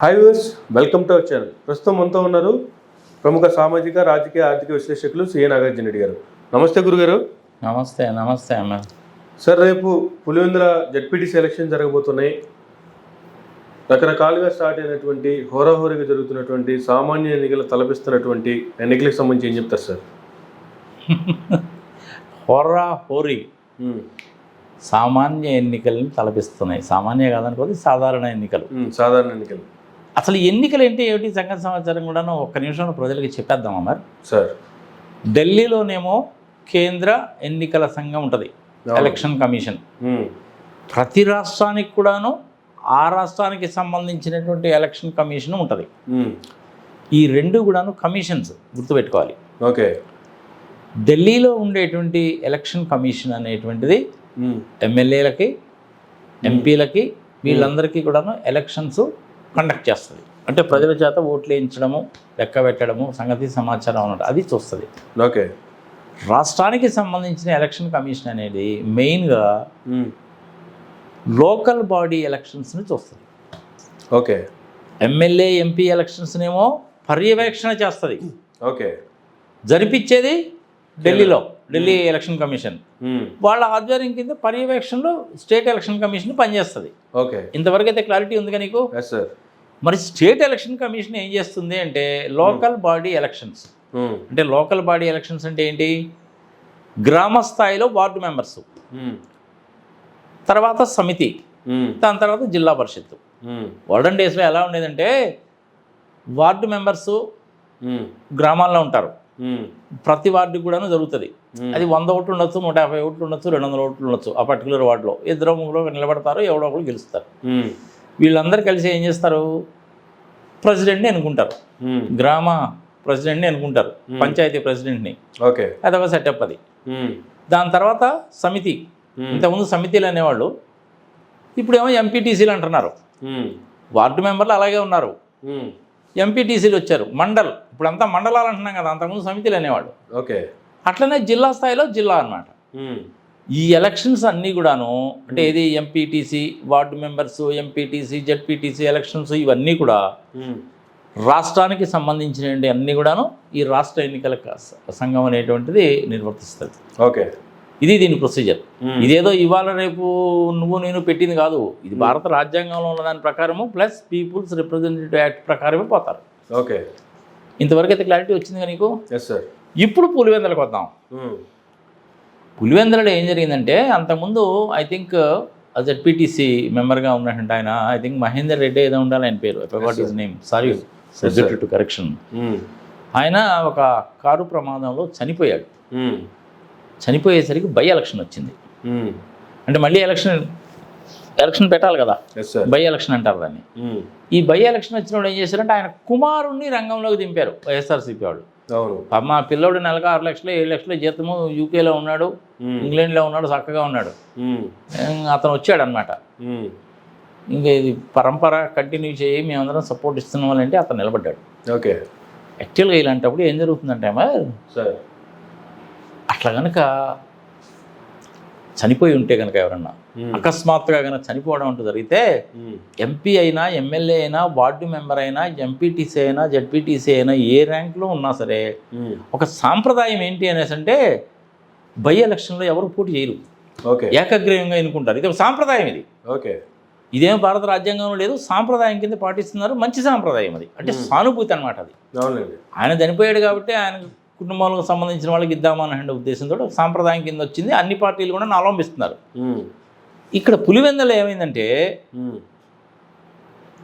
Hi viewers welcome to our channel ప్రస్తుతం మనతో ఉన్నారు ప్రముఖ సామాజిక రాజకీయ ఆర్థిక విశ్లేషకులు సిఏ నాగార్జున రెడ్డి గారు. నమస్తే గురుగారు. నమస్తే నమస్తే అమ్మ సార్ రేపు పులివెందుల జడ్పీటీసీ ఎలక్షన్ జరగబోతున్నాయి. రకరకాలుగా స్టార్ట్ అయినటువంటి హోరాహోరీగా జరుగుతున్నటువంటి సామాన్య ఎన్నికలు తలపిస్తున్నటువంటి ఎన్నికలకు సంబంధించి ఏం చెప్తారు సార్ హోరా హోరీ ఉమ్, సామాన్య ఎన్నికలను తలపిస్తున్నాయి. సామాన్య కాదనుకోది సాధారణ ఎన్నికలు. ఉమ్, సాధారణ ఎన్నికలు. అసలు ఎన్నికలు ఏంటి ఏమిటి? సంగతి సమాచారం కూడాను ఒక్క నిమిషంలో ప్రజలకి చెప్పేద్దామా మరి సార్. ఢిల్లీలోనేమో కేంద్ర ఎన్నికల సంఘం ఉంటుంది. Election commission. ప్రతి రాష్ట్రానికి కూడాను ఆ రాష్ట్రానికి సంబంధించినటువంటి ఎలక్షన్ కమిషన్ ఉంటుంది. ఈ రెండు కూడాను కమిషన్స్ గుర్తుపెట్టుకోవాలి. ఓకే. ఢిల్లీలో ఉండేటువంటి ఎలక్షన్ కమిషన్ అనేటువంటిది ఎమ్మెల్యేలకి ఎంపీలకి వీళ్ళందరికీ కూడాను ఎలక్షన్స్ కండక్ట్ చేస్తుంది. అంటే ప్రజల చేత ఓట్లు వేయించడము లెక్క పెట్టడము సంగతి సమాచారం అన్నట్టు అది చూస్తుంది. ఓకే. రాష్ట్రానికి సంబంధించిన ఎలక్షన్ కమిషన్ అనేది మెయిన్గా లోకల్ బాడీ ఎలక్షన్స్ని చూస్తుంది. ఓకే. ఎమ్మెల్యే ఎంపీ ఎలక్షన్స్నేమో పర్యవేక్షణ చేస్తుంది. ఓకే. జరిపించేది ఢిల్లీలో ఢిల్లీ ఎలక్షన్ కమిషన్. వాళ్ళ ఆధ్వర్యం కింద పర్యవేక్షణలో స్టేట్ ఎలక్షన్ కమిషన్ పనిచేస్తుంది. ఓకే. ఇంతవరకు అయితే క్లారిటీ ఉందిగా నీకు? ఎస్ సార్ మరి స్టేట్ ఎలక్షన్ కమిషన్ ఏం చేస్తుంది అంటే లోకల్ బాడీ ఎలక్షన్స్. ఉమ్, అంటే లోకల్ బాడీ ఎలక్షన్స్ అంటే ఏంటి? గ్రామ స్థాయిలో వార్డు మెంబర్స్. ఉమ్, తర్వాత సమితి. దాని తర్వాత జిల్లా పరిషత్తు. వార్డన్ డేస్లో ఎలా ఉండేదంటే వార్డు మెంబర్స్ గ్రామాల్లో ఉంటారు. ప్రతి వార్డు కూడాను జరుగుతుంది. అది వంద ఓట్లు ఉండొచ్చు నూట యాభై ఓట్లు ఉండొచ్చు రెండు వందల ఓట్లు ఉండొచ్చు. ఆ పర్టికులర్ వార్డులో ఇద్దరు ముగ్గురు నిలబడతారు ఎవడో ఒకరు గెలుస్తారు. వీళ్ళందరూ కలిసి ఏం చేస్తారు? ప్రెసిడెంట్ని ఎన్నుకుంటారు. గ్రామ ప్రెసిడెంట్ని ఎన్నుకుంటారు. పంచాయతీ ప్రెసిడెంట్ని. ఓకే. అదొక సెటప్ అది. దాని తర్వాత సమితి. ఇంతకుముందు సమితిలు అనేవాళ్ళు. ఇప్పుడేమో ఎంపీటీసీలు అంటున్నారు. వార్డు మెంబర్లు అలాగే ఉన్నారు. ఎంపీటీసీలు వచ్చారు. మండల్. ఇప్పుడు అంతా మండలాలు అంటున్నాం కదా అంతకుముందు సమితిలు అనేవాళ్ళు. ఓకే. అట్లనే జిల్లా స్థాయిలో జిల్లా అన్నమాట. ఉమ్, ఈ ఎలక్షన్స్ అన్నీ కూడాను అంటే ఇది MPTC ward members MPTC ZPTC elections ఇవన్నీ కూడా రాష్ట్రానికి సంబంధించినవి అన్నీ కూడాను ఈ రాష్ట్ర ఎన్నికల సంఘం అనేటువంటిది నిర్వర్తిస్తుంది. ఓకే. ఇది దీని ప్రొసీజర్ ఇదేదో ఇవాళ రేపు నువ్వు నేను పెట్టింది కాదు. ఇది భారత రాజ్యాంగంలో ఉన్న దాని ప్రకారము ప్లస్ పీపుల్స్ రిప్రజెంటేటివ్ యాక్ట్ ప్రకారమే పోతారు. ఓకే. ఇంతవరకు అయితే క్లారిటీ వచ్చింది కదా నీకు? ఎస్ సార్ ఇప్పుడు పులివెందలకు వద్దాం. పులివెందలలో ఏం జరిగిందంటే అంతకుముందు ఐ థింక్ జెడ్పీటీసీ మెంబర్గా ఉన్నటువంటి ఆయన ఐ థింక్ మహేందర్ రెడ్డి ఏదో ఉండాలి ఆయన పేరు. What is name sorry subject to correction ఆయన ఒక కారు ప్రమాదంలో చనిపోయాడు. ఉమ్, చనిపోయేసరికి బై ఎలక్షన్ వచ్చింది. ఉమ్, అంటే మళ్ళీ ఎలక్షన్ ఎలక్షన్ పెట్టాలి కదా? బై ఎలక్షన్ అంటారు దాన్ని. ఉమ్, ఈ బై ఎలక్షన్ వచ్చినప్పుడు ఏం చేశారంటే ఆయన కుమారుణ్ణి రంగంలోకి దింపారు. వైఎస్ఆర్సీపీ వాళ్ళు. మా పిల్లోడు నెలకు ఆరు లక్షలు ఏడు లక్షలు జీతము యూకేలో ఉన్నాడు ఇంగ్లాండ్లో ఉన్నాడు చక్కగా ఉన్నాడు. అతను వచ్చాడు అనమాట ఇంకా ఇది పరంపర కంటిన్యూ చేయి మేమందరం సపోర్ట్ ఇస్తున్నాం అంటే అతను నిలబడ్డాడు. ఓకే. యాక్చువల్గా ఇలాంటప్పుడు ఏం జరుగుతుందంటే అమ్మా సార్. అట్లా కనుక చనిపోయి ఉంటే కనుక ఎవరన్నా అకస్మాత్తుగా కనుక చనిపోవడం అంటూ జరిగితే ఎంపీ అయినా ఎమ్మెల్యే అయినా వార్డు మెంబర్ అయినా ఎంపీటీసీ అయినా జడ్పీటీసీ అయినా ఏ ర్యాంక్లో ఉన్నా సరే ఒక సాంప్రదాయం ఏంటి అనేసి అంటే బై ఎలక్షన్లో ఎవరు పోటీ చేయరు. ఓకే. ఏకగ్రీవంగా ఎన్నుకుంటారు. ఇది ఒక సాంప్రదాయం ఇది. ఓకే. ఇదేం భారత రాజ్యాంగంలో లేదు సాంప్రదాయం కింద పాటిస్తున్నారు మంచి సాంప్రదాయం అది. అంటే సానుభూతి అనమాట అది. ఆయన చనిపోయాడు కాబట్టి ఆయన కుటుంబాలకు సంబంధించిన వాళ్ళకి ఇద్దామన్న ఉద్దేశంతో సాంప్రదాయం కింద వచ్చింది. అన్ని పార్టీలు కూడా అవలంబిస్తున్నారు ఉమ్, ఇక్కడ పులివెందలో ఏమైందంటే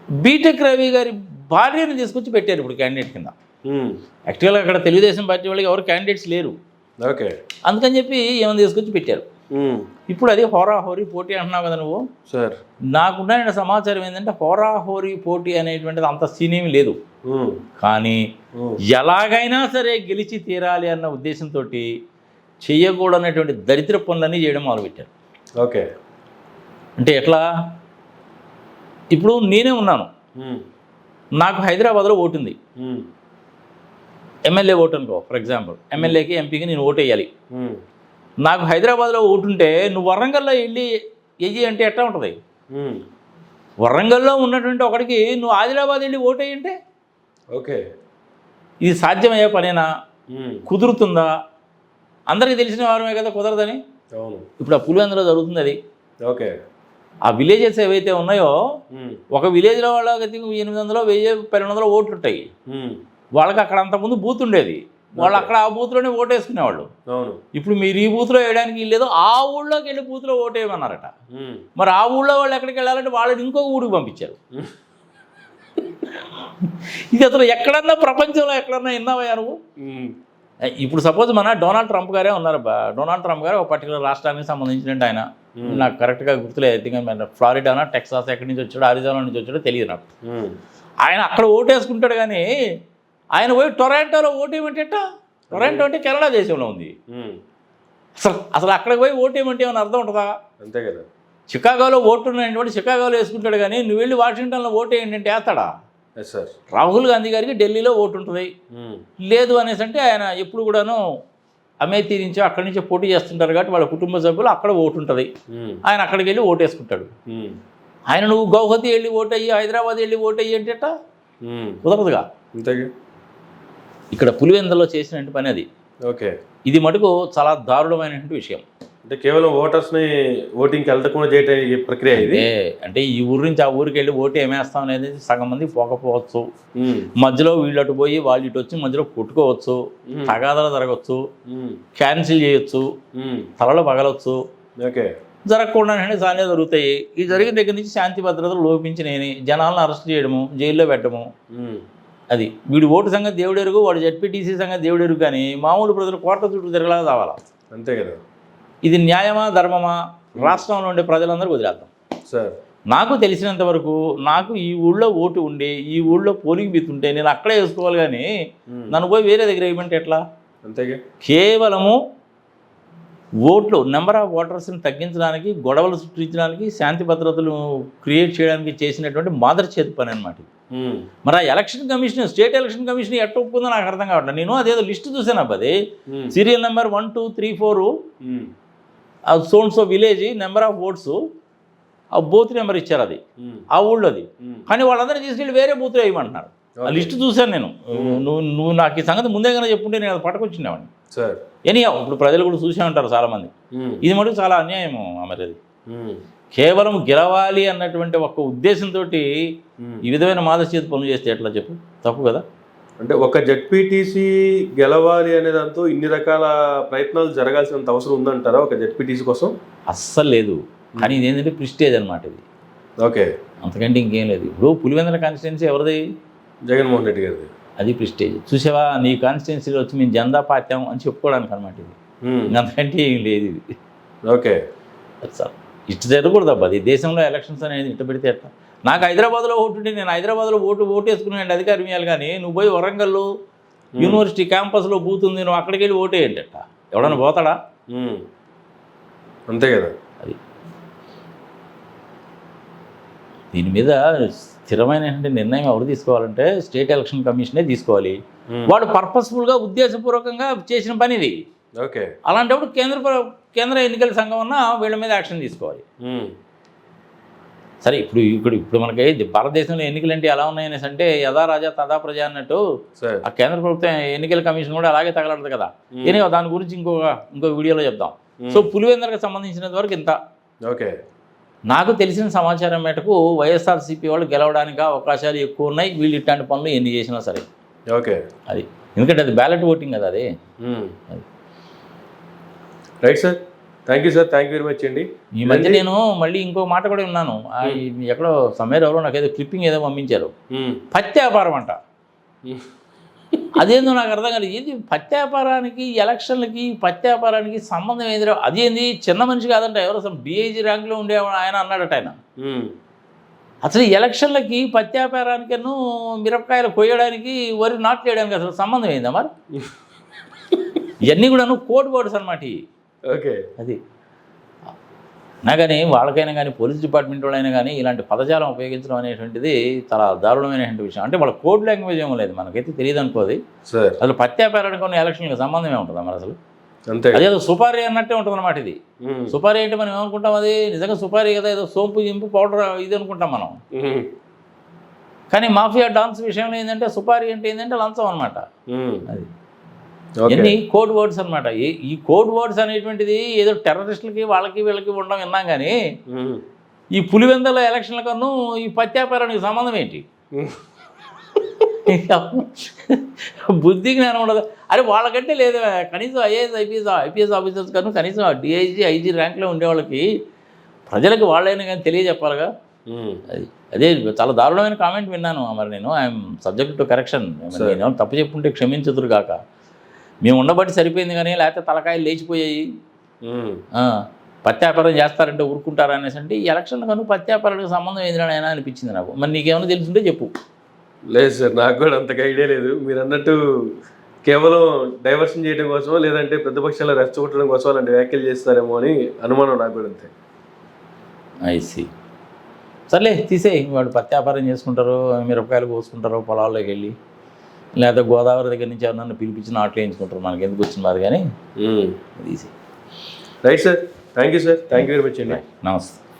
బీటెక్ రవి గారి భార్యను తీసుకొచ్చి పెట్టారు ఇప్పుడు క్యాండిడేట్ కింద. యాక్చువల్గా అక్కడ తెలుగుదేశం పార్టీ వాళ్ళకి ఎవరు క్యాండిడేట్స్ లేరు. ఓకే. అందుకని చెప్పి ఏమైనా తీసుకొచ్చి పెట్టారు. ఇప్పుడు అది హోరాహోరీ పోటీ అంటున్నావు కదా నువ్వు. సార్. నాకున్న సమాచారం ఏంటంటే హోరాహోరీ పోటీ అనేటువంటిది అంత సీనేమి లేదు. ఉమ్, కానీ ఎలాగైనా సరే గెలిచి తీరాలి అన్న ఉద్దేశంతో చేయకూడనటువంటి దరిద్ర పనులన్నీ చేయడం మొదలుపెట్టారు. ఓకే. అంటే ఎట్లా? ఇప్పుడు నేనే ఉన్నాను. నాకు హైదరాబాద్లో ఓటు ఉంది ఉమ్, ఎమ్మెల్యే ఓటు అనుకో ఫర్ ఎగ్జాంపుల్ ఎమ్మెల్యేకి ఎంపీకి నేను ఓటు వేయాలి నాకు హైదరాబాద్లో ఓటు ఉంటే నువ్వు వరంగల్లో వెళ్ళి వెయ్యి అంటే ఎట్లా ఉంటుంది? వరంగల్లో ఉన్నటువంటి ఒకడికి నువ్వు ఆదిలాబాద్ వెళ్ళి ఓటేయంటే? ఓకే. ఇది సాధ్యమయ్యే పనేనా? కుదురుతుందా? అందరికీ తెలిసిన వారమే కదా కుదరదని? అవును. ఇప్పుడు ఆ పులివెందులో జరుగుతుంది అది. ఓకే. ఆ విలేజెస్ ఏవైతే ఉన్నాయో ఒక విలేజ్లో వాళ్ళకి ఎనిమిది వందలు వెయ్యి పన్నెండు వందలు ఓట్లు ఉంటాయి. వాళ్ళకి అక్కడ అంతకుముందు బూత్ ఉండేది. వాళ్ళు అక్కడ ఆ బూత్లోనే ఓటేసుకునేవాళ్ళు. అవును. ఇప్పుడు మీరు ఈ బూత్లో వేయడానికి లేదు ఆ ఊళ్ళోకి వెళ్ళి బూత్లో ఓటేయమన్నారట ఉమ్, మరి ఆ ఊళ్ళో వాళ్ళు ఎక్కడికి వెళ్ళాలంటే వాళ్ళని ఇంకొక ఊరికి పంపించారు. ఇది అసలు ఎక్కడన్నా ప్రపంచంలో ఎక్కడన్నా విన్నావా నువ్వు? ఇప్పుడు సపోజ్ మన డొనాల్డ్ ట్రంప్ గారే ఉన్నారు బా డొనాల్డ్ ట్రంప్ గారు ఒక పర్టికులర్ రాష్ట్రానికి సంబంధించినట్టు ఆయన. నాకు కరెక్ట్గా గుర్తులేదు ఎందుకంటే ఫ్లారిడానా టెక్సాస్ ఎక్కడి నుంచి వచ్చాడో అరిజోనా నుంచి వచ్చాడో తెలియదు నాకు. ఆయన అక్కడ ఓటేసుకుంటాడు కానీ ఆయన పోయి టొరాంటోలో ఓటేయమంటేట? టొరాంటో అంటే కెనడా దేశంలో ఉంది. అసలు అసలు అక్కడికి పోయి ఓటేయమంటే ఏమైనా అర్థం ఉంటుందా? అంతే కదా. చికాగోలో ఓటు ఉన్నటువంటి చికాగోలో వేసుకుంటాడు కానీ నువ్వు వెళ్ళి వాషింగ్టన్లో ఓటు అంటే వేస్తాడా? రాహుల్ గాంధీ గారికి ఢిల్లీలో ఓటు ఉంటుంది. లేదు అనేసి అంటే ఆయన ఎప్పుడు కూడాను అమేథీ నుంచి అక్కడి నుంచి పోటీ చేస్తుంటారు కాబట్టి వాళ్ళ కుటుంబ సభ్యులు అక్కడ ఓటు ఉంటుంది. ఆయన అక్కడికి వెళ్ళి ఓటేసుకుంటాడు. ఆయన నువ్వు గౌహతి వెళ్ళి ఓటయ్యి హైదరాబాద్ వెళ్ళి ఓటయ్యి అంటే ఎట్టా? ఉమ్, కుదరదుగా. ఇక్కడ పులివెందలో చేసినట్టు పని అది. ఓకే. ఇది మటుకు చాలా దారుణమైనటువంటి విషయం. అంటే కేవలం ఓటర్స్ని ఓటింగ్కి వెళ్ళకుండా చేయటం ప్రక్రియ ఇది? అంటే ఈ ఊరు నుంచి ఆ ఊరికి వెళ్ళి ఓటు ఏమేస్తాం అనేది సగం మంది పోకపోవచ్చు. మధ్యలో వీళ్ళు అటు పోయి వాళ్ళు ఇటు వచ్చి మధ్యలో కొట్టుకోవచ్చు తగాదాలు జరగవచ్చు క్యాన్సిల్ చేయొచ్చు తలలో పగలవచ్చు ఓకే. జరగకుండానే చాలా జరుగుతాయి. ఈ జరిగిన దగ్గర నుంచి శాంతి భద్రతలు లోపించినాయని జనాలను అరెస్ట్ చేయడము జైల్లో పెట్టడము. అది వీడి ఓటు సంగతి దేవుడెరుగు వాడు జడ్పీటీసీ సంగతి దేవుడెరుగు కానీ మామూలు ప్రజలు కోట్ల చుట్టూ తిరగలాగా కావాలా అంతే కదా. ఇది న్యాయమా ధర్మమా? రాష్ట్రంలో ఉండే ప్రజలందరూ వదిలేద్దాం. సార్. నాకు తెలిసినంత వరకు నాకు ఈ ఊళ్ళో ఓటు ఉండి ఈ ఊళ్ళో పోలింగ్ బీత్ ఉంటే నేను అక్కడే వేసుకోవాలి కానీ నన్ను పోయి వేరే దగ్గర వేయమంటే ఎట్లా? అంతేగా. కేవలము ఓట్లు నెంబర్ ఆఫ్ ఓటర్స్ని తగ్గించడానికి గొడవలు సృష్టించడానికి శాంతి భద్రతలు క్రియేట్ చేయడానికి చేసినటువంటి మాదర్ చేతి పని అనమాట మరి ఆ election commission state election commission ఎట్ట ఒప్పుకుందో నాకు అర్థం కావట్లేదు. నేను అదేదో లిస్ట్ చూసాను అది. Serial number one two three four zones village number of votes ఆ బూత్ నెంబర్ ఇచ్చారు అది. ఉమ్, ఆ ఊళ్ళోది ఉమ్, కానీ వాళ్ళందరినీ తీసుకెళ్ళి వేరే బూత్లో వేయమంటున్నారు. ఆ లిస్ట్ చూశాను నేను. నువ్వు నువ్వు నాకు ఈ సంగతి ముందే కనుక చెప్పుంటే నేను అది పట్టుకొచ్చినావాడిని సార్ ఎనీ ఇప్పుడు ప్రజలు కూడా చూసే ఉంటారు చాలామంది. ఇది మటుకు చాలా అన్యాయం మరి అది. కేవలం గెలవాలి అన్నటువంటి ఒక ఉద్దేశంతో. ఈ విధమైన మాదచేతి పనులు చేస్తే ఎట్లా చెప్పు? తప్పు కదా? అంటే ఒక జెడ్పీటీసీ గెలవాలి అనే దాంతో ఇన్ని రకాల ప్రయత్నాలు జరగాల్సినంత అవసరం ఉందంటారా ఒక జెడ్పీటీసీ కోసం? అస్సలు లేదు. కానీ ఇది ఏంటంటే ప్రిస్టేజ్ అనమాట ఇది. ఓకే. అంతకంటే ఇంకేం లేదు. ఇప్పుడు పులివెందుల కాన్స్టిట్యున్సీ ఎవరిది? జగన్మోహన్ రెడ్డి గారిది. అది ప్రిస్టేజ్. చూసావా? నీ కాన్స్టిట్యున్సీలో వచ్చి మేము జెండా పాత్యాం అని చెప్పుకోవడానికి అనమాట ఇది. అంతకంటే ఏం లేదు ఇది. ఓకే. సార్ ఇటు జరగకూడదు అబ్బా దేశంలో ఎలక్షన్స్ అనేది ఇటు పెడితే ఎట్లా? నాకు హైదరాబాద్లో ఓటు ఉంటే నేను హైదరాబాద్లో ఓటు ఓటు వేసుకునే అధికారం ఇవ్వాలి కానీ నువ్వు పోయి వరంగల్లో యూనివర్సిటీ క్యాంపస్లో బూత్ ఉంది నువ్వు అక్కడికి వెళ్ళి ఓటు వేయండి అట్ట ఎవడన్నా పోతాడా? అంతే కదా. అది. దీని మీద స్థిరమైనటువంటి నిర్ణయం ఎవరు తీసుకోవాలంటే స్టేట్ ఎలక్షన్ కమిషనే తీసుకోవాలి. వాడు పర్పస్ఫుల్గా ఉద్దేశపూర్వకంగా చేసిన పని ఇది. ఓకే. అలాంటప్పుడు కేంద్ర కేంద్ర ఎన్నికల సంఘం అన్న వీళ్ళ మీద యాక్షన్ తీసుకోవాలి. సరే ఇప్పుడు ఇప్పుడు ఇప్పుడు మనకి భారతదేశంలో ఎన్నికలు అంటే ఎలా ఉన్నాయనేసి అంటే యథా రాజా తదా ప్రజ అన్నట్టు ఆ కేంద్ర ప్రభుత్వం ఎన్నికల కమిషన్ కూడా అలాగే తగలడదు కదా. ఏదో దాని గురించి ఇంకొక ఇంకో వీడియోలో చెప్దాం. సో పులివెందరకు సంబంధించినంత వరకు ఇంత. ఓకే. నాకు తెలిసిన సమాచారం మేరకు వైఎస్ఆర్సీపీ వాళ్ళు గెలవడానికి అవకాశాలు ఎక్కువ ఉన్నాయి. వీళ్ళు ఇట్లాంటి పనులు ఎన్ని చేసినా సరే. ఓకే. అది. ఎందుకంటే అది బ్యాలెట్ ఓటింగ్ కదా. అది. Right sir. Thank you sir thank you very much అండి ఈ మధ్య నేను మళ్ళీ ఇంకో మాట కూడా విన్నాను. ఈ ఎక్కడో సమేర్ ఎవరో నాకు ఏదో క్లిప్పింగ్ ఏదో పంపించారు. ఉమ్, పత్తి వ్యాపారం అంట. ఉమ్, అదేందో నాకు అర్థం కాలేదు. ఇది పత్తి వ్యాపారానికి ఎలక్షన్లకి పత్తి వ్యాపారానికి సంబంధం ఏది? అదేంది చిన్న మనిషి కాదంట. ఎవరో అసలు డిఐజీ ర్యాంక్లో ఉండే ఆయన అన్నాడట ఆయన. అసలు ఎలక్షన్లకి పత్తి వ్యాపారానికను మిరపకాయలు కొయ్యడానికి వరి నాట్లు వేయడానికి అసలు సంబంధం ఏందా మరి? ఇవన్నీ కూడాను కోడ్ వర్డ్స్ అనమాట. ఓకే. అది. నా కానీ వాళ్ళకైనా కానీ పోలీస్ డిపార్ట్మెంట్ వాళ్ళైనా కానీ ఇలాంటి పదజాలం ఉపయోగించడం అనేటువంటిది చాలా దారుణమైనటువంటి విషయం. అంటే వాళ్ళ కోడ్ లాంగ్వేజ్ ఏమో లేదు మనకైతే తెలియదు అనుకోది. అసలు ఉన్న ఎలక్షన్కి సంబంధం ఏముంటుందా మరి అసలు? అదేదో సుపారీ అన్నట్టే ఉంటుంది అనమాట ఇది. సుపారీ అంటే మనం ఏమనుకుంటాం అది? నిజంగా సుపారీ కదా ఏదో సోంపు ఇంపు పౌడర్ ఇది అనుకుంటాం మనం. కానీ మాఫియా డాన్స్ విషయంలో ఏంటంటే సుపారీ అంటే ఏంటంటే లంచం అనమాట. అది. ఎన్ని కోడ్ వర్డ్స్ అనమాట ఈ కోడ్ వర్డ్స్ అనేటువంటిది ఏదో టెర్రరిస్టులకి వాళ్ళకి వీళ్ళకి ఉండడం విన్నాం కానీ ఈ పులివెందల ఎలక్షన్ల కన్నా ఈ పత్యాపారానికి సంబంధం ఏంటి. బుద్ధి జ్ఞానం ఉండదు. అరే వాళ్ళకంటే లేదు కనీసం ఐఏఎస్ ఐపీఎస్ ఐపీఎస్ ఆఫీసర్స్ కన్నా కనీసం డిఐజీ ఐజీ ర్యాంక్లో ఉండే వాళ్ళకి ప్రజలకు వాళ్ళైనా కానీ తెలియజెప్పాలిగా. అది అదే చాలా దారుణమైన కామెంట్ విన్నాను. మరి నేను ఐఎమ్ సబ్జెక్ట్ టు కరెక్షన్. నేను తప్పు చెప్పుంటే క్షమించదురు కాక మేము ఉండబట్టి సరిపోయింది కానీ లేకపోతే తలకాయలు లేచిపోయాయి. పత్యాపారం చేస్తారంటే ఊరుకుంటారా అనేసి అంటే ఈ ఎలక్షన్ కను పత్యాపారానికి సంబంధం ఏందిరా అనిపించింది నాకు. మరి నీకేమైనా తెలుసుంటే చెప్పు. లేదు సార్ నాకు కూడా అంతగా ఐడియా లేదు. మీరు అన్నట్టు కేవలం డైవర్షన్ చేయడం కోసమో లేదంటే ప్రతిపక్షాలు రెచ్చగొట్టడం కోసం అలాంటి వ్యాఖ్యలు చేస్తారేమో అని అనుమానం నాకు కూడా అంతే. ఐసి సర్లే తీసేయి. వాడు పత్యాపారం చేసుకుంటారు మిరపకాయలు కోసుకుంటారు పొలాల్లోకి వెళ్ళి. లేకపోతే గోదావరి దగ్గర నుంచి ఎవరన్నా పిలిపించి నాట్లు వేయించుకుంటారు. మనకి ఎందుకు వచ్చింది మరి కానీ right sir. Thank you sir. Thank you very much అండి. నమస్తే.